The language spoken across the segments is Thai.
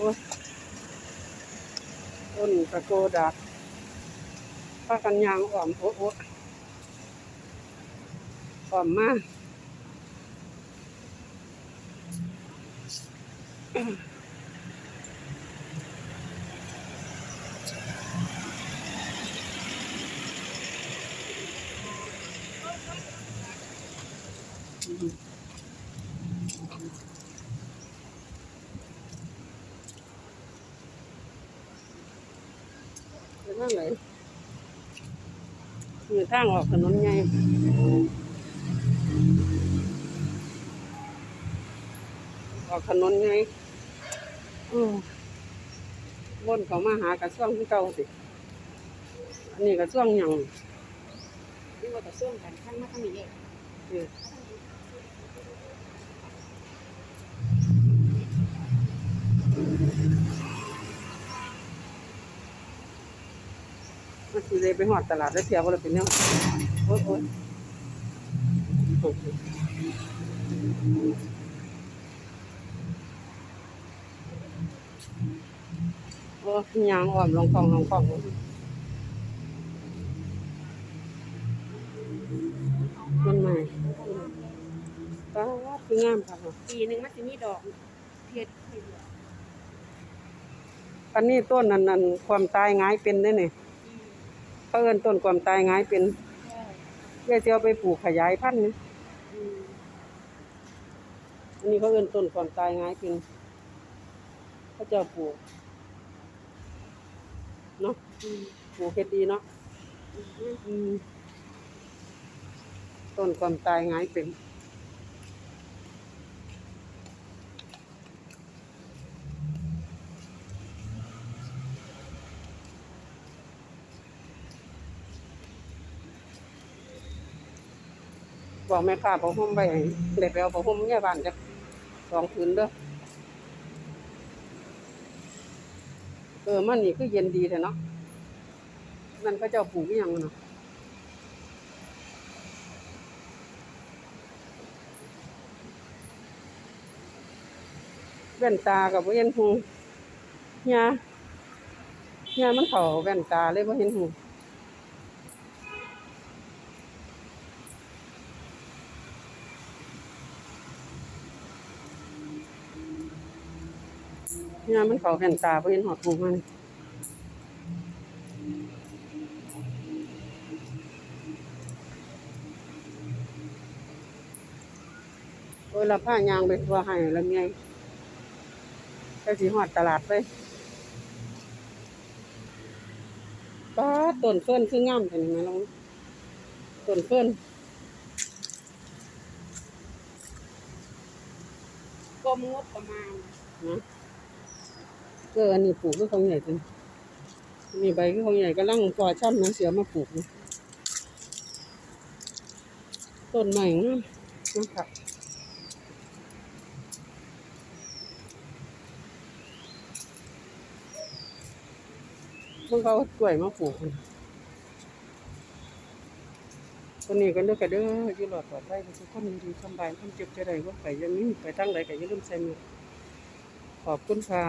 อ้ยต้นตะโกดักพากันยางอ่อมโอ้โอ้อ่อมมากางไหนมีทางออกถนนใหญ่ออกถนนใหญ่อือวนเขามาหากระช่วงที่เก่าสิ อันนี้กระช่วงหยังนี่ว่าแต่ส่วนกันข้างมาข้างนี้เอง เออ มันสิเลยไปหอดตลาดแล้วเที่ยวก็เลยเป็นแนวโอ๊ยโอ๊ยโอเคโอ้ยยางอ่อมลงคลองลงคลองต้นใหม่ป้าดคืองามค่ะปีหนึ่งมันจะมีดอกเพียรอันนี้ต้นนั้นนั้นความตายง่ายเป็นได้เนี่ย เขาเอิ้นต้นความตายง่ายเป็นเพื่อจะเอาไปปลูกขยายพันธุ์นะอันนี้เขาเอิ้นต้นความตายง่ายเป็นเขาจะปลูกเนาะปลูกเฮ็ดดีเนาะต้นความตายง่ายเป็น บอกแม่ค้าผ้าห่มไปเด็กไปเอาผ้าห่มเนี่ยบ้านจักสองผืนเด้อเออมันนี่คือเย็นดีแท้เนาะนั่นก็เจ้าปลูกยังเนาะแว่นตากับบ่เห็นหูเนี่ยเนี่ยมันเข้าแว่นตาเลยบ่เห็นหู เนี่ยมันเขาแผ่นตาเพราะเห็นหอดหูมันโอ้ยละผ้ายางไปทัวให้ละเมียก็สิหอดตลาดไปป้าต้นเฟิ่นคืองามแต่นี่ไหมลองต้นเฟิ่นกรมงบประมาณนะ อออันนี้ปลูกก็เขาใหญ่จังมีใบก็เขาใหญ่ก็ลังก่อช่ำนะเสียมาปลูกต้นใหม่นะครับเมื่อเขาเอากล้วยมาปลูกคนนี้ก็เลือกกันเด้ออยู่หลอดปลอดภัยทุกคนดีสำบายคนเจ็บจะได้ว่าไปยังนี้ไปทั้งใดก็อย่าลืมใส่หมือขอบคุณค่ะ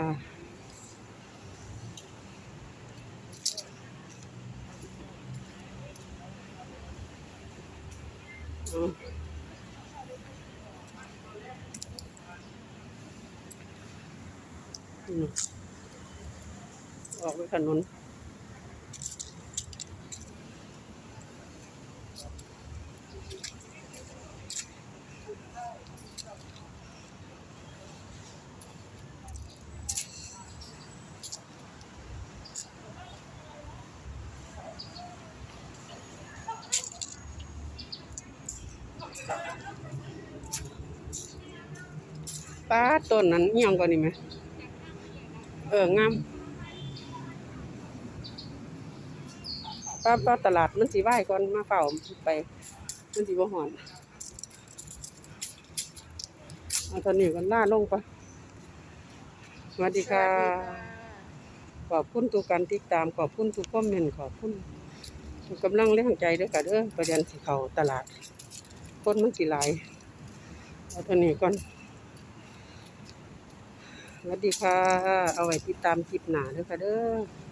ออืมออกไปถนน ป้าดต้นนั้นอิหยังกว่านี่ไหมเอองามป้าป้าตลาดมันสีไหวก่อนมาเฝ้าไปมันสีบ่หอนเอาตอนนี้ก็ล่าลงไปสวัสดีค่ะ ขอบคุณทุกการติดตาม ขอบคุณทุกคอมเมนต์ขอบคุณทุกกำลังแรงใจเด้วยกันเด้อประเด็นสิเขาตลาดคนมันสิหลายเอาเท่านี้ก่อนส วัสดีค่ะ เอาไว้ติดตามคลิปหนาเด้อค่ะเด้อ